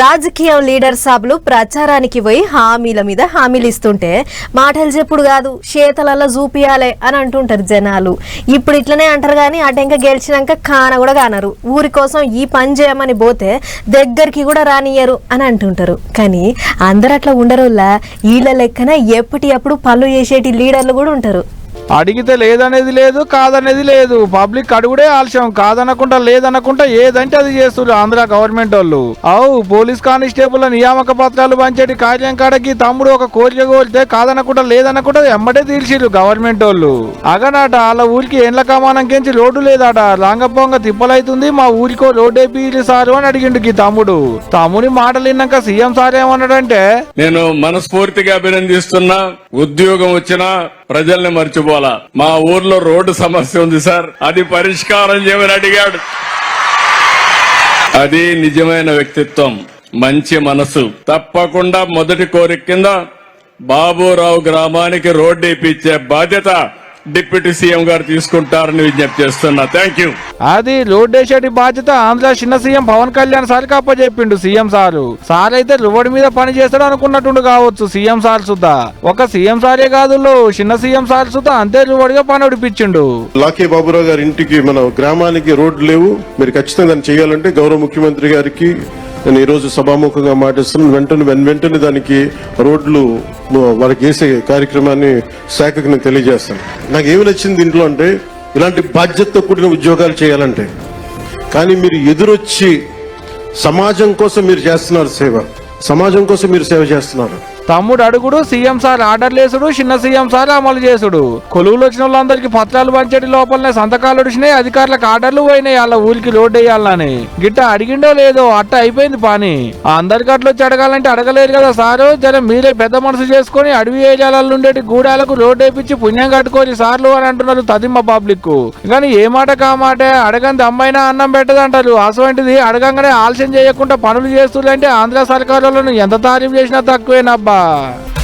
రాజకీయం లీడర్ సాబులు ప్రచారానికి పోయి హామీల మీద హామీలు ఇస్తుంటే మాటలు చెప్పుడు కాదు చేతలల్లో చూపియాలే అని అంటుంటారు జనాలు. ఇప్పుడు ఇట్లనే అంటారు కానీ అటెంక గెలిచినాక కాన కూడా కానరు. ఊరి కోసం ఈ పని చేయమని పోతే దగ్గరికి కూడా రానియరు అని అంటుంటారు. కానీ అందరు అట్లా ఉండరులా? వీళ్ళ లెక్కన ఎప్పటి అప్పుడు పనులు చేసేటి లీడర్లు కూడా ఉంటారు. అడిగితే లేదనేది లేదు కాదనేది లేదు. పబ్లిక్ అడుగుడే ఆలస్యం. కాదనకుండా లేదనకుండా ఏదంటే అది చేస్తున్నారు ఆంధ్ర గవర్నమెంట్ వాళ్ళు. అవు పోలీస్ కానిస్టేబుల్ నియామక పత్రాలు పంచేటి కార్యం కాడకి తమ్ముడు ఒక కోరిక కోరితే కాదనకుండా లేదనకుండా ఎమ్మటే తీర్చిరు గవర్నమెంట్ వాళ్ళు. అగనాట వాళ్ళ ఊరికి ఏండ్ల కమానంకించి రోడ్డు లేదాట. లాంగపోంగ తిప్పలైతుంది మా ఊరికో రోడ్డు వేపిరు సారు అని అడిగిండు ఈ తమ్ముడు. తమ్ముని మాటలు విన్నాక సీఎం సార్ ఏమన్నాడంటే నేను మనస్ఫూర్తిగా అభినందిస్తున్నా. ఉద్యోగం వచ్చినా ప్రజల్ని మర్చిపోలా మా ఊర్లో రోడ్డు సమస్య ఉంది సార్. అది పరిష్కారం చేయమని అడిగాడు. అది నిజమైన వ్యక్తిత్వం. మంచి మనసు. తప్పకుండా మొదటి కోరిక కింద బాబురావు గ్రామానికి రోడ్డు ఇప్పించే బాధ్యత డిప్యూటీ సీఎం గారు తీసుకుంటారని విజ్ఞప్తి చేస్తున్నా. థ్యాంక్ యూ అది రోడ్ వేసేటి బాధ్యత ఆంధ్ర చిన్న సీఎం పవన్ కళ్యాణ్ సార్ చెప్పిండు సీఎం సారు. సార్ అయితే రోడ్డు మీద పని చేస్తాడు అనుకున్నట్టుండు కావచ్చు సీఎం సార్ సుద్దా ఒక సీఎం సారే కాదు చిన్న సీఎం సార్ సుద్దా అంతే రువడిగా పని ఉడిపించిండు లాకే బాబురావు గారి ఇంటికి మన గ్రామానికి రోడ్లు లేవు. మీరు ఖచ్చితంగా చేయాలంటే గౌరవ ముఖ్యమంత్రి గారికి నేను ఈ రోజు సభాముఖంగా మాటిస్తున్నాను వెంటనే వెన్ వెంటనే దానికి రోడ్లు వాళ్ళకి వేసే కార్యక్రమాన్ని శాఖకు నేను తెలియజేస్తాను. నాకు ఏమి నచ్చింది దీంట్లో అంటే ఇలాంటి బాధ్యతతో కూడిన ఉద్యోగాలు చేయాలంటే కానీ మీరు ఎదురొచ్చి సమాజం కోసం మీరు చేస్తున్నారు సేవ. సమాజం కోసం మీరు సేవ చేస్తున్నారు. తమ్ముడు అడుగుడు సీఎం సార్ ఆర్డర్ లేసుడు చిన్న సీఎం సార్ అమలు చేసుడు. కొలువులు వచ్చిన వాళ్ళందరికీ పత్రాలు పంచేటి లోపలనే సంతకాలు వచ్చినాయి అధికారులకు ఆర్డర్లు పోయినాయి వాళ్ళ ఊరికి రోడ్ వేయాలని. గిట్ట అడిగిండో లేదో అట్ట అయిపోయింది పని. అందరికి అట్లా వచ్చి అడగాలంటే అడగలేరు కదా సారు. జర మీరే పెద్ద మనసు చేసుకొని అడవి ఏరియాలలో ఉండేటి గూడాలకు రోడ్ వేపించి పుణ్యం కట్టుకోని సార్లు అని అంటున్నారు తదిమ్మ పబ్లిక్ కానీ ఏ మాట కా మాట అడగంది అమ్మైనా అన్నం పెట్టదంటారు. అసవంటిది అడగంగానే ఆలస్యం చేయకుండా పనులు చేస్తుందంటే ఆంధ్ర సర్కారులను ఎంత తారీఫ్ చేసినా తక్కువేనబ్బా. Tchau!